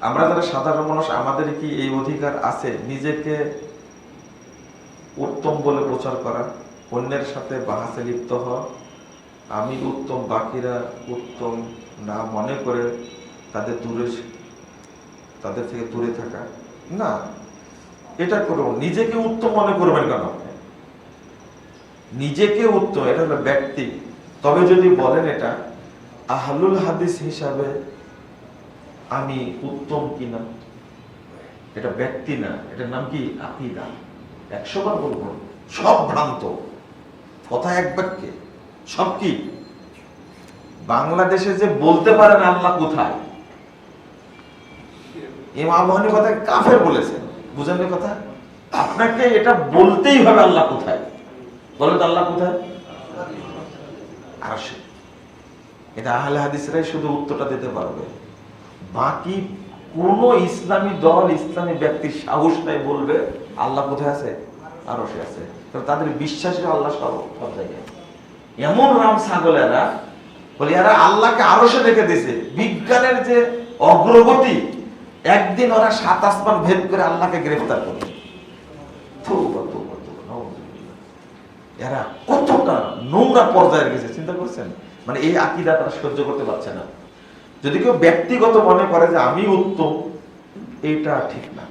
আমরা যারা সাধারণ মানুষ আমাদের কি এই অধিকার আছে? নিজেকে উত্তম বলে প্রচার করা, অন্যের সাথে বাহাসে লিপ্ত হওয়া। আমি উত্তম, বাকিরা উত্তম না মনে করে তাদের দূরে তাদের থেকে দূরে থাকা। না, এটা করো। নিজেকে উত্তম মনে করবেন কেন? নিজেকে উত্তম, এটা হলো ব্যক্তি। তবে যদি বলেন এটা, আহলুল হাদিস হিসাবে আমি উত্তম কিনা? এটা ব্যক্তি না, এটার নাম কি? আকিদা। একশো বার বলব, সব ভ্রান্ত। কথা এক বাক্যে, সব কি? বাংলাদেশে যে বলতে পারেন আল্লাহ কোথায়? কথা কাফের বলেছেন। বুঝেন কথা? আপনাকে এটা বলতেই হবে আল্লাহ কোথায়? বলেন আল্লাহ কোথায়? আরশে। এটা আহলে হাদিসরাই শুধু উত্তরটা দিতে পারবে। বাকি কোন ইসলামী দল, ইসলামী ব্যক্তির সাহস নাই বলবে, আল্লাহ কোথায় আছে? আরও সে আছে তাদের বিশ্বাসে আল্লাহ সব সব জায়গায়। এমন রাম ছাগলেরা, বলে এরা আল্লাহকে আরও সে রেখে দিয়েছে। বিজ্ঞানের যে অগ্রগতি, একদিন ওরা সাত আসমান ভেদ করে আল্লাহকে গ্রেফতার করবে। এরা কতটা নোংরা পর্যায়ে গেছে চিন্তা করছেন? মানে এই আকিদা তারা সহ্য করতে পারছে না। যদি কেউ ব্যক্তিগত মনে করে যে আমি উত্তম এটা ঠিক না।